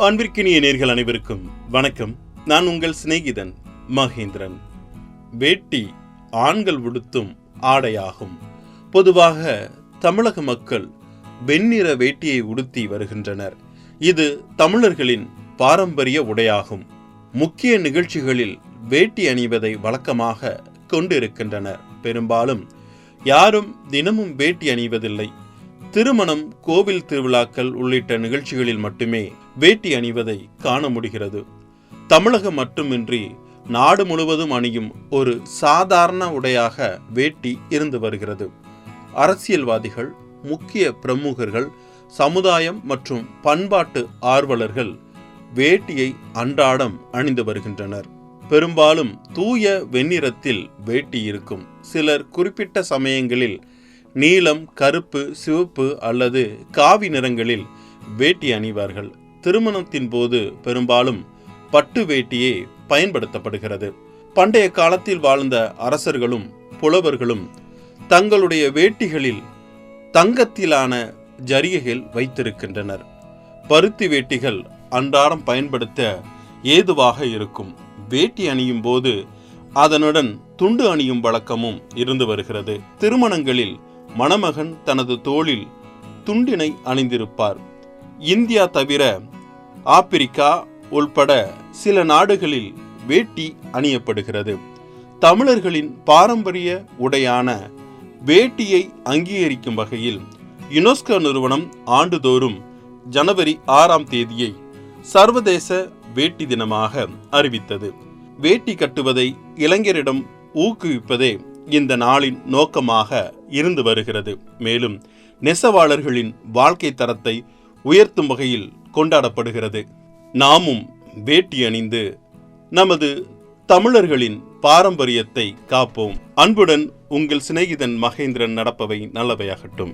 அன்பிற்கினிய நேர்கள் அனைவருக்கும் வணக்கம். நான் உங்கள் சிநேகிதன் மகேந்திரன். வேட்டி ஆண்கள் உடுத்தும் ஆடையாகும். பொதுவாக தமிழக மக்கள் வெண்ணிற வேட்டியை உடுத்தி வருகின்றனர். இது தமிழர்களின் பாரம்பரிய உடையாகும். முக்கிய நிகழ்ச்சிகளில் வேட்டி அணிவதை வழக்கமாக கொண்டிருக்கின்றனர். பெரும்பாலும் யாரும் தினமும் வேட்டி அணிவதில்லை. திருமணம் கோவில் திருவிழாக்கள் உள்ளிட்ட நிகழ்ச்சிகளில் மட்டுமே வேட்டி அணிவதை காண முடிகிறது. தமிழகம் மட்டுமின்றி நாடு முழுவதும் அணியும் ஒரு சாதாரண உடையாக வேட்டி இருந்து வருகிறது. அரசியல்வாதிகள் முக்கிய பிரமுகர்கள் சமுதாயம் மற்றும் பண்பாட்டு ஆர்வலர்கள் வேட்டியை அன்றாடம் அணிந்து வருகின்றனர். பெரும்பாலும் தூய வெண்ணிறத்தில் வேட்டி இருக்கும். சிலர் குறிப்பிட்ட சமயங்களில் நீலம் கருப்பு சிவப்பு அல்லது காவி நிறங்களில் வேட்டி அணிவார்கள். திருமணத்தின் போது பெரும்பாலும் பட்டு வேட்டியே பயன்படுத்தப்படுகிறது. பண்டைய காலத்தில் வாழ்ந்த அரசர்களும் புலவர்களும் தங்களுடைய வேட்டிகளில் தங்கத்திலான ஜரிகைகள் வைத்திருக்கின்றனர். பருத்தி வேட்டிகள் அன்றாடம் பயன்படுத்த ஏதுவாக இருக்கும். வேட்டி அணியும் போது அதனுடன் துண்டு அணியும் வழக்கமும் இருந்து வருகிறது. திருமணங்களில் மணமகன் தனது தோளில் துண்டினை அணிந்திருப்பார். இந்தியா தவிர ஆப்பிரிக்கா உள்பட சில நாடுகளில் வேட்டி அணியப்படுகிறது. தமிழர்களின் பாரம்பரிய உடையான வேட்டியை அங்கீகரிக்கும் வகையில் யுனெஸ்கோ நிறுவனம் ஆண்டுதோறும் ஜனவரி ஆறாம் தேதியை சர்வதேச வேட்டி தினமாக அறிவித்தது. வேட்டி கட்டுவதை இளைஞரிடம் ஊக்குவிப்பதே இந்த நாளின் நோக்கமாக இருந்து வருகிறது. மேலும் நெசவாளர்களின் வாழ்க்கை தரத்தை உயர்த்தும் வகையில் கொண்டாடப்படுகிறது. நாமும் வேட்டி அணிந்து நமது தமிழர்களின் பாரம்பரியத்தை காப்போம். அன்புடன் உங்கள் சிநேகிதன் மகேந்திரன் நடப்பவை நல்லவையாகட்டும்.